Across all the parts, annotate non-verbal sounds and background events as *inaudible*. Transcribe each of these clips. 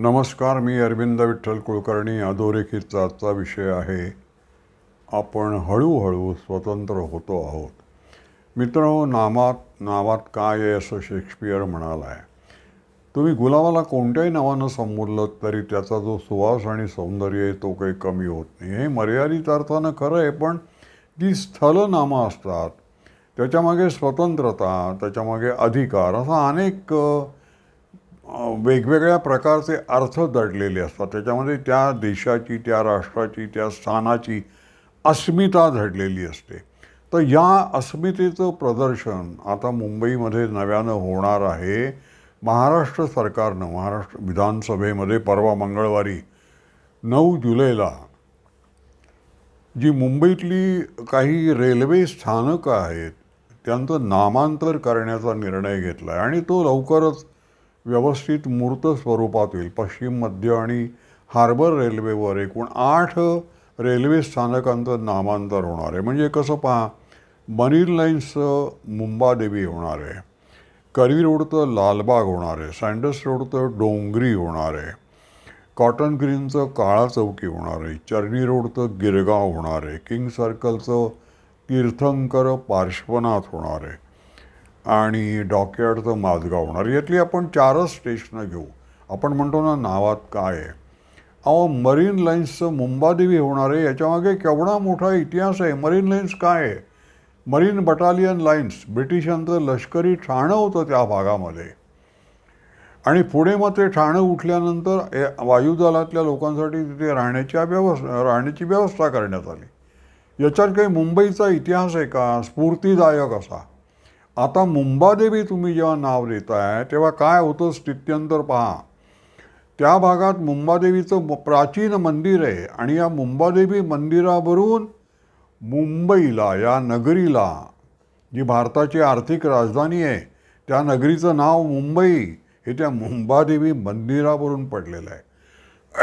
नमस्कार मी अरविंद विठ्ठल कुलकर्णी अधोरेखितचा आजचा विषय आहे. आपण हळूहळू स्वतंत्र होतो आहोत. मित्र नामात नावात काय आहे असं शेक्सपियर म्हणाला आहे तुम्ही गुलाबाला कोणत्याही नावानं संबोधलं तरी त्याचा जो सुवास आणि सौंदर्य आहे तो काही कमी होत नाही. हे मर्यादित अर्थानं खरं आहे पण जी स्थलनामं असतात त्याच्यामागे स्वतंत्रता त्याच्यामागे अधिकार असा अनेक वेगवेगळ्या प्रकारचे अर्थ दडलेले असतात. त्याच्यामध्ये त्या देशाची त्या राष्ट्राची त्या स्थानाची अस्मिता दडलेली असते. तर या अस्मितेचं प्रदर्शन आता मुंबईमध्ये नव्यानं होणार आहे. महाराष्ट्र सरकारनं महाराष्ट्र विधानसभेमध्ये परवा मंगळवारी नऊ जुलैला जी मुंबईतली काही रेल्वे स्थानकं आहेत त्यांचं नामांतर करण्याचा निर्णय घेतला आहे आणि तो लवकरच व्यवस्थित मूर्त स्वरूपात येईल. पश्चिम मध्य आणि हार्बर रेल्वेवर एकूण आठ रेल्वे स्थानकांचं नामांतर होणार आहे. म्हणजे कसं पहा मरीन लाईन्सचं मुंबादेवी होणार आहे. करी रोडचं लालबाग होणार आहे. सँडस रोडचं डोंगरी होणार आहे. कॉटन ग्रीनचं काळा चौकी होणार आहे. चर्नी रोडचं गिरगाव होणार आहे. किंग सर्कलचं तीर्थंकर पार्श्वनाथ होणार आहे. आणि डॉकयार्डचं माझगाव होणार. यातली आपण चारच स्टेशनं घेऊ. आपण म्हणतो ना नावात काय आहे? अहो मरीन लाईन्सचं मुंबादेवी होणार आहे. याच्यामागे केवढा मोठा इतिहास आहे. मरीन लाईन्स काय आहे? मरीन बटालियन लाईन्स ब्रिटिशांचं लष्करी ठाणं होतं त्या भागामध्ये. आणि पुढे मग ते ठाणं उठल्यानंतर वायुदलातल्या लोकांसाठी तिथे राहण्याच्या व्यवस्था राहण्याची व्यवस्था करण्यात आली. याच्यात काही मुंबईचा इतिहास आहे का? स्फूर्तिदायक असा. आता मुंबादेवी तुम्ही जेव्हा नाव देताय तेव्हा काय होतं स्थित्यंतर पहा. त्या भागात मुंबादेवीचं प्राचीन मंदिर आहे आणि या मुंबादेवी मंदिरावरून मुंबईला या नगरीला जी भारताची आर्थिक राजधानी आहे त्या नगरीचं नाव मुंबई हे त्या मुंबादेवी मंदिरावरून पडलेलं आहे.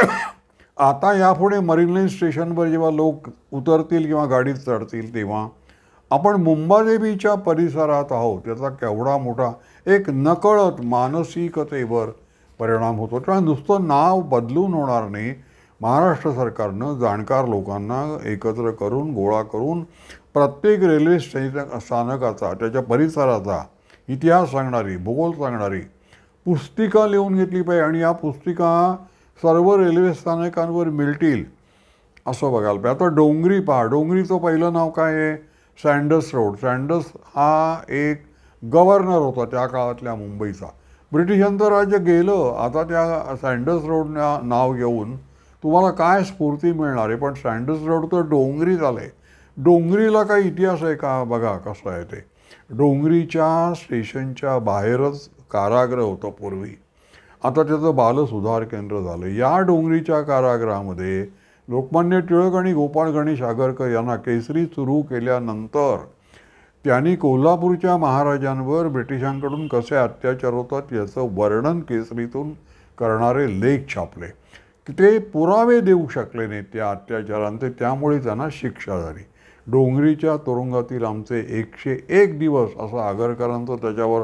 *coughs* आता यापुढे मरीन लाईन स्टेशनवर जेव्हा लोक उतरतील किंवा गाडीत चढतील तेव्हा आपण मुंबादेवीच्या परिसरात आहोत त्याचा केवढा मोठा एक नकळत मानसिकतेवर परिणाम होतो. तेव्हा नुसतं नाव बदलून होणार नाही. महाराष्ट्र सरकारनं जाणकार लोकांना एकत्र करून गोळा करून प्रत्येक रेल्वे स्टेशन स्थानकाचा त्याच्या परिसराचा इतिहास सांगणारी भूगोल सांगणारी पुस्तिका लिहून घेतली पाहिजे आणि या पुस्तिका सर्व रेल्वे स्थानकांवर मिळतील असं बघायला पाहिजे. आता डोंगरी पहा. डोंगरीचं पहिलं नाव काय आहे? सँडस रोड. सँडस हा एक गव्हर्नर होता त्या काळातल्या मुंबईचा. ब्रिटिशांचं राज्य गेलं आता त्या सँडस रोड नाव घेऊन तुम्हाला काय स्फूर्ती मिळणार आहे? पण सँडस रोड तर डोंगरी झालं आहे डोंगरीला काही इतिहास आहे का? बघा कसं आहे ते. डोंगरीच्या स्टेशनच्या बाहेरच कारागृह होतं पूर्वी. आता त्याचं बालसुधार केंद्र झालं या डोंगरीच्या कारागृहामध्ये लोकमान्य टिळक आणि गोपाळ गणेश आगरकर यांना केसरी सुरू केल्यानंतर त्यांनी कोल्हापूरच्या महाराजांवर ब्रिटिशांकडून कसे अत्याचार होतात याचं वर्णन केसरीतून करणारे लेख छापले. की ते पुरावे देऊ शकले नाहीत त्या अत्याचारांचे त्यामुळे त्यांना शिक्षा झाली. डोंगरीच्या तुरुंगातील आमचे एकशे एक दिवस असं आगरकरांचं त्याच्यावर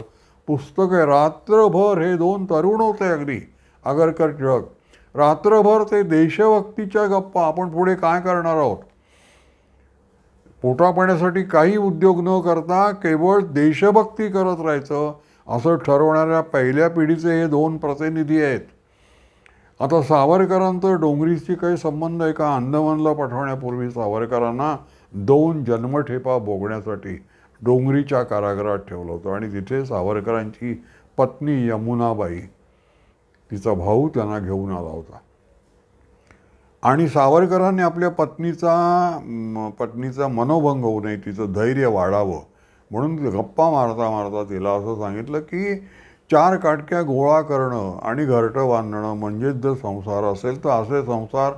पुस्तक आहे. रात्रभर हे दोन तरुण होते अगदी. आगरकर टिळक रात्रभर ते देशभक्तीच्या गप्पा. आपण पुढे काय करणार आहोत? पोटापाण्यासाठी काही उद्योग न करता केवळ देशभक्ती करत राहायचं असं ठरवणाऱ्या पहिल्या पिढीचे हे दोन प्रतिनिधी आहेत. आता सावरकरांचं डोंगरीशी काही संबंध आहे का? अंदमानला पाठवण्यापूर्वी सावरकरांना दोन जन्मठेपा भोगण्यासाठी डोंगरीच्या कारागृहात ठेवलं होतं. आणि तिथे सावरकरांची पत्नी यमुनाबाई तिचा भाऊ त्यांना घेऊन आला होता. आणि सावरकरांनी आपल्या पत्नीचा पत्नीचा मनोभंग होऊ नये तिचं धैर्य वाढावं. म्हणून गप्पा मारता मारता तिला असं सांगितलं की चार काटक्या गोळा करणं आणि घरटं बांधणं म्हणजेच जर संसार असेल तर असे संसार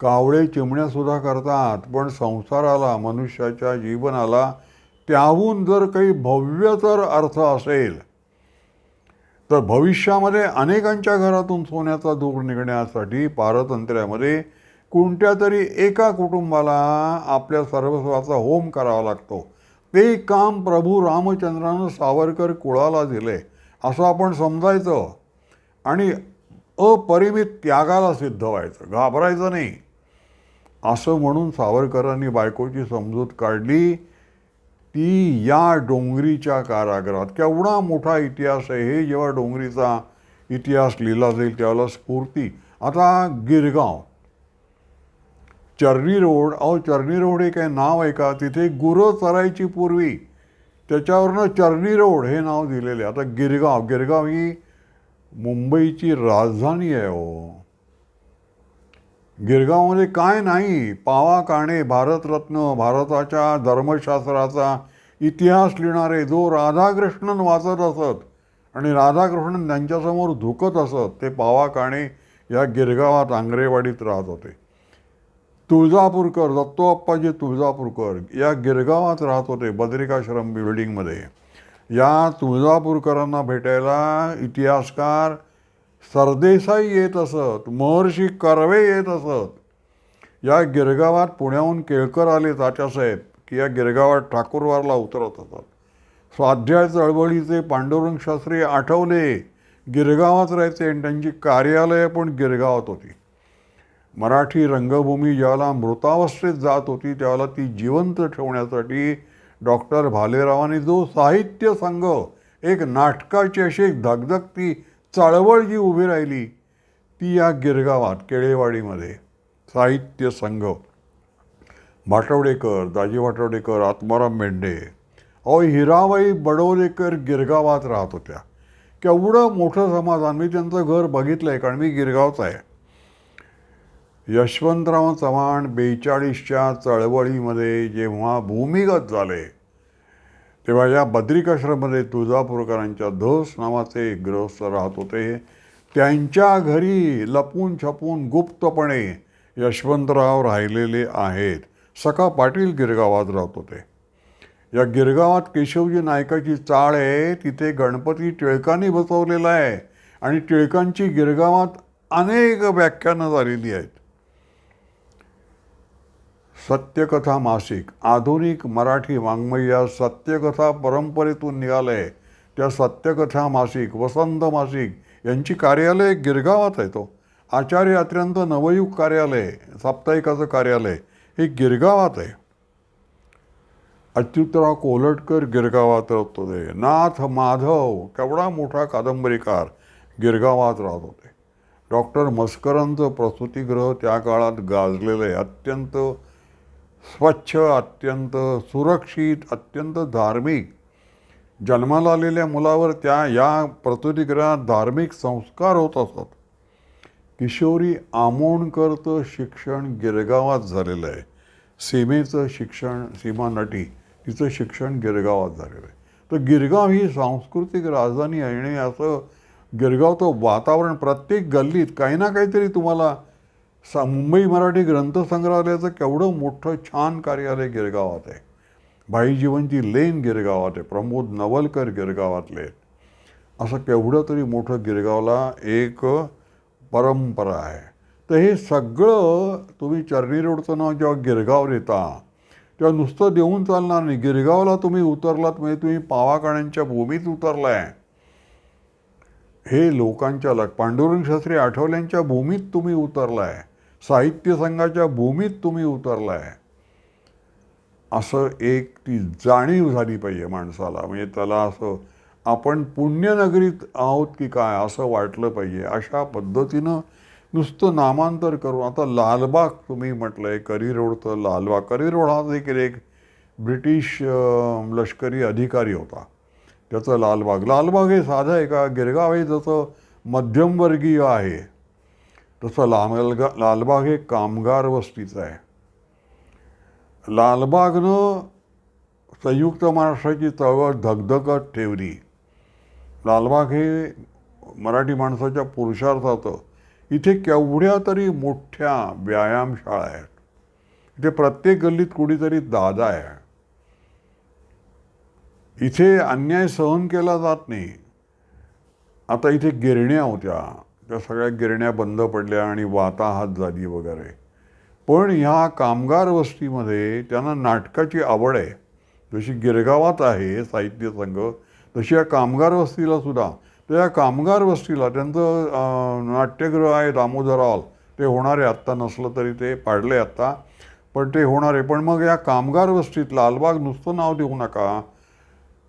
कावळे चिमण्यासुद्धा करतात. पण संसाराला मनुष्याच्या जीवनाला त्याहून जर काही भव्य तर अर्थ असेल तर भविष्यामध्ये अनेकांच्या घरातून सोन्याचा धूर निघण्यासाठी पारतंत्र्यामध्ये कोणत्या तरी एका कुटुंबाला आपल्या सर्वस्वाचा होम करावा लागतो. ते काम प्रभू रामचंद्रानं सावरकर कुळाला दिले असं आपण समजायचं. आणि अपरिमित त्यागाला सिद्ध व्हायचं घाबरायचं नाही. असं म्हणून सावरकरांनी बायकोची समजूत काढली. ती या डोंगरीच्या कारागृहात. केवढा मोठा इतिहास आहे हे जेव्हा डोंगरीचा इतिहास लिहिला जाईल त्यावेळेला स्फूर्ती. आता गिरगाव. चर्नी रोड अहो चर्नी रोड हे काय नाव आहे का? तिथे गुरं चरायची पूर्वी. त्याच्यावरनं चर्नी रोड हे नाव दिलेले आता गिरगाव गिरगाव ही मुंबईची राजधानी आहे हो गिरगावमध्ये काय नाही. पावा काणे भारतरत्न भारताच्या धर्मशास्त्राचा इतिहास लिहिणारे जो राधाकृष्णन वाचत असत आणि राधाकृष्णन त्यांच्यासमोर धुकत असत ते पावा काणे या गिरगावात आंग्रेवाडीत राहत होते. तुळजापूरकर दत्तोअप्पाजी तुळजापूरकर या गिरगावात राहत होते बद्रिकाश्रम बिल्डिंगमध्ये या तुळजापूरकरांना भेटायला इतिहासकार सरदेसाई येत असत महर्षी कर्वे येत असत. या गिरगावात पुण्याहून केळकर आले तात्यासाहेब की या गिरगावात ठाकूरवारला उतरत असत. स्वाध्याय चळवळीचे पांडुरंग शास्त्री आठवले गिरगावात राहायचे आणि त्यांची कार्यालयं पण गिरगावात होती. मराठी रंगभूमी ज्याला मृतावस्थेत जात होती त्याला ती जिवंत ठेवण्यासाठी डॉक्टर भालेरावांनी जो साहित्य संघ एक नाटकाची अशी एक धगधगती चळवळ जी उभी राहिली ती या गिरगावात केळेवाडीमध्ये. साहित्य संघ. भाटवडेकर दाजी भाटवडेकर आत्माराम मेंढे. अहो हिराबाई बडोलेकर गिरगावात राहत होत्या. केवढं मोठं समाधान मी त्यांचं घर बघितलं आहे कारण मी गिरगावचा आहे. यशवंतराव चव्हाण बेचाळीसच्या चळवळीमध्ये जेव्हा भूमिगत झाले तेव्हा या बद्रिकाश्रममध्ये तुळजापूरकरांच्या धोस नावाचे एक गृहस्थ राहत होते. त्यांच्या घरी लपून छपून गुप्तपणे यशवंतराव राहिलेले आहेत. सखा पाटील गिरगावात राहत होते. या गिरगावात केशवजी नायकाची चाळ आहे. तिथे गणपती टिळकांनी बसवलेला आहे. आणि टिळकांची गिरगावात अनेक व्याख्यानं झालेली आहेत. सत्यकथा मासिक आधुनिक मराठी वाङ्मय या सत्यकथा परंपरेतून निघालंय. त्या सत्यकथा मासिक वसंत मासिक यांची कार्यालय गिरगावात आहे तो. आचार्य अत्यंत नवयुग कार्यालय साप्ताहिकाचं कार्यालय हे गिरगावात आहे. अच्युतराव कोलटकर गिरगावात राहत होते. नाथ माधव केवढा मोठा कादंबरीकार गिरगावात राहत होते. डॉक्टर मस्करांचं प्रसूतीग्रह त्या काळात गाजलेलं आहे. अत्यंत स्वच्छ अत्यंत सुरक्षित अत्यंत धार्मिक. जन्माला आलेल्या मुलावर त्या या प्रसूतिगृहात धार्मिक संस्कार होत असत. किशोरी आमोणकरचं शिक्षण गिरगावात झालेलं आहे. सीमेचं शिक्षण सीमा नटी तिचं शिक्षण गिरगावात झालेलं आहे. तर गिरगाव ही सांस्कृतिक राजधानी आहे आणि असं गिरगावचं वातावरण प्रत्येक गल्लीत काही ना काहीतरी तुम्हाला सा मुंबई मराठी ग्रंथसंग्रहालयाचं केवढं मोठं छान कार्यालय गिरगावात आहे. भाईजीवनची लेन गिरगावात आहे. प्रमोद नवलकर गिरगावातले आहेत. असं केवढं तरी मोठं गिरगावला एक परंपरा आहे. तर हे सगळं तुम्ही चर्नी रोडचं नाव जेव्हा गिरगाव देता तेव्हा नुसतं देऊन चालणार नाही. गिरगावला तुम्ही उतरलात म्हणजे तुम्ही पावाकाण्यांच्या भूमीत उतरलाय. हे लोकांच्या लग पांडुरंग शास्त्री आठवल्यांच्या भूमीत तुम्ही उतरलाय. साहित्य संघाच्या भूमीत तुम्ही उतरलाय. असं एक ती जाणीव झाली पाहिजे माणसाला. म्हणजे त्याला असं आपण पुण्यनगरीत आहोत की काय असं वाटलं पाहिजे. अशा पद्धतीनं नुसतं नामांतर करून आता लालबाग तुम्ही म्हटलं आहे करी रोडचं लालबाग करी रोड हा देखील एक ब्रिटिश लष्करी अधिकारी होता. त्याचं लालबाग लालबाग हे साधं आहे का? गिरगाव हे जसं मध्यमवर्गीय आहे. तसं लालगा लालबाग हे कामगार वस्तीचं आहे. लालबागनं संयुक्त महाराष्ट्राची चळवळ धगधगत ठेवली. लालबाग हे मराठी माणसाच्या पुरुषार्थाचं इथे केवढ्या तरी मोठ्या व्यायामशाळा आहेत. इथे प्रत्येक गल्लीत कुणीतरी दादा आहे. इथे अन्याय सहन केला जात नाही. आता इथे गिरण्या होत्या. त्या सगळ्या गिरण्या बंद पडल्या आणि वाताहात झाली वगैरे. पण ह्या कामगार वस्तीमध्ये त्यांना नाटकाची आवड आहे. जशी गिरगावात आहे साहित्य संघ तशी या कामगार वस्तीला सुद्धा. तर या कामगार वस्तीला त्यांचं नाट्यगृह आहे दामोदर हॉल. ते होणार आहे आत्ता नसलं तरी ते पाडले आत्ता. पण ते होणार आहे. पण मग या कामगार वस्तीत लालबाग नुसतं नाव देऊ नका.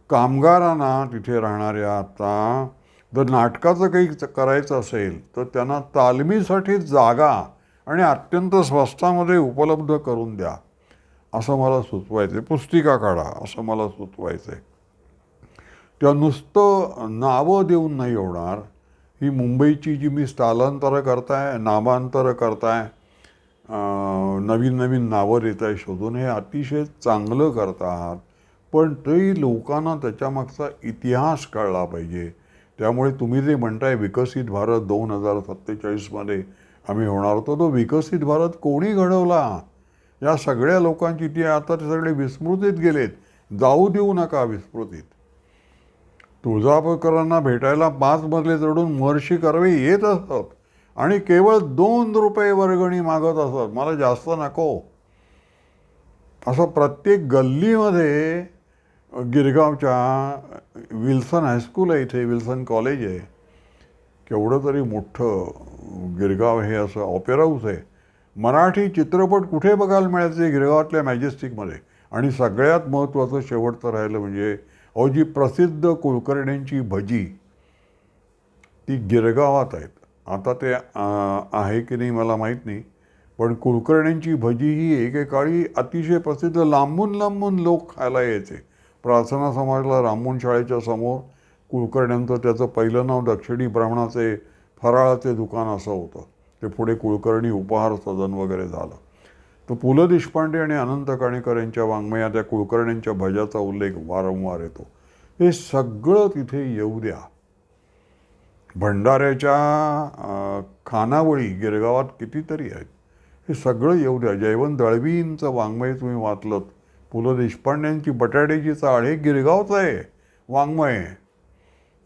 कामगारांना तिथे राहणाऱ्या आता जर नाटकाचं काही करायचं असेल तर त्यांना तालमीसाठी जागा आणि अत्यंत स्वस्तामध्ये उपलब्ध करून द्या. असं मला सुचवायचं आहे पुस्तिका काढा असं मला सुचवायचं आहे तेव्हा नुसतं नावं देऊन नाही होणार. ही मुंबईची जी मी स्थलांतरं करताय नामांतरं करताय नवीन नवीन नावं देताय शोधून हे अतिशय चांगलं करता आहात पण तरी लोकांना त्याच्यामागचा इतिहास कळला पाहिजे. त्यामुळे तुम्ही जे म्हणताय विकसित भारत दोन हजार सत्तेचाळीसमध्ये आम्ही होणार होतो तो विकसित भारत कोणी घडवला? या सगळ्या लोकांची ती आता ते सगळे विस्मृतीत गेलेत. जाऊ देऊ नका विस्मृतीत. तुळजापूरकरांना भेटायला पाच मजले चढून महर्षी कर्वे येत असत आणि केवळ दोन रुपये वर्गणी मागत असत. मला जास्त नको. असं प्रत्येक गल्लीमध्ये गिरगावच्या विल्सन हायस्कूल आहे इथे विल्सन कॉलेज आहे. केवढं तरी मोठं गिरगाव हे असं ऑपेरा हाऊस आहे. मराठी चित्रपट कुठे बघायला मिळायचे गिरगावातल्या मॅजेस्टिकमध्ये आणि सगळ्यात महत्त्वाचं शेवटचं राहिलं म्हणजे अहो जी प्रसिद्ध कुलकर्ण्यांची भजी ती गिरगावात आहेत. आता ते आहे की नाही मला माहीत नाही. पण कुलकर्ण्यांची भजी ही एकेकाळी अतिशय प्रसिद्ध लांबून लांबून लोक खायला यायचे. प्रार्थना समाजला रामून शाळेच्या समोर कुलकर्ण्यांचं त्याचं पहिलं नाव दक्षिणी ब्राह्मणाचे फराळाचे दुकान असं होतं. ते पुढे कुलकर्णी उपहार सदन वगैरे झालं. तर पु ल देशपांडे आणि अनंत काणेकर यांच्या वाङ्मयात त्या कुलकर्ण्यांच्या भजाचा उल्लेख वारंवार येतो. हे सगळं तिथे येऊ द्या. भंडाऱ्याच्या खानावळी गिरगावात कितीतरी आहेत. हे सगळं येऊ द्या. जयवंत दळवींचं वाङ्मय तुम्ही वाचलं पु ल देशपांड्यांची बटाट्याची चाळ हे गिरगावचं आहे वाङ्मय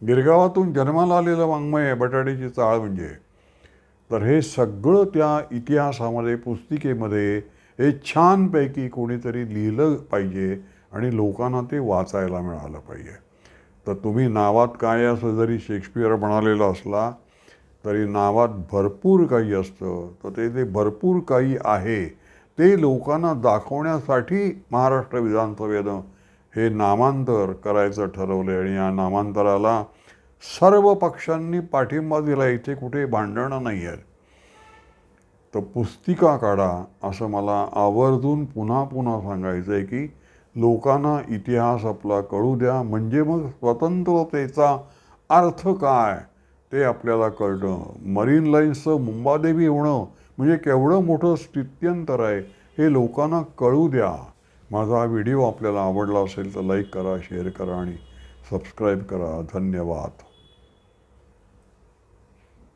गिरगावातून जन्माला आलेलं वाङ्मय आहे बटाट्याची चाळ म्हणजे. तर हे सगळं त्या इतिहासामध्ये पुस्तिकेमध्ये हे छानपैकी कोणीतरी लिहिलं पाहिजे आणि लोकांना ते वाचायला मिळालं पाहिजे. तर तुम्ही नावात काय असं जरी शेक्सपियर म्हणालेलं असला तरी नावात भरपूर काही असतं. तर ते ते भरपूर काही आहे ते लोकांना दाखवण्यासाठी महाराष्ट्र विधानसभेनं हे नामांतर करायचं ठरवलं आणि या नामांतराला सर्व पक्षांनी पाठिंबा दिला. इथे कुठे भांडणं नाही आहेत. तर पुस्तिका काढा असं मला आवर्जून पुन्हा पुन्हा सांगायचं आहे की लोकांना इतिहास आपला कळू द्या. म्हणजे मग स्वतंत्रतेचा अर्थ काय? ते आपल्याला कळणं मरीन लाईन्सचं मुंबादेवी होणं म्हणजे केवढं मोठं स्थित्यंतर आहे हे लोकांना कळू द्या. माझा हा व्हिडिओ आपल्याला आवडला असेल तर लाईक करा शेअर करा आणि सबस्क्राईब करा. धन्यवाद.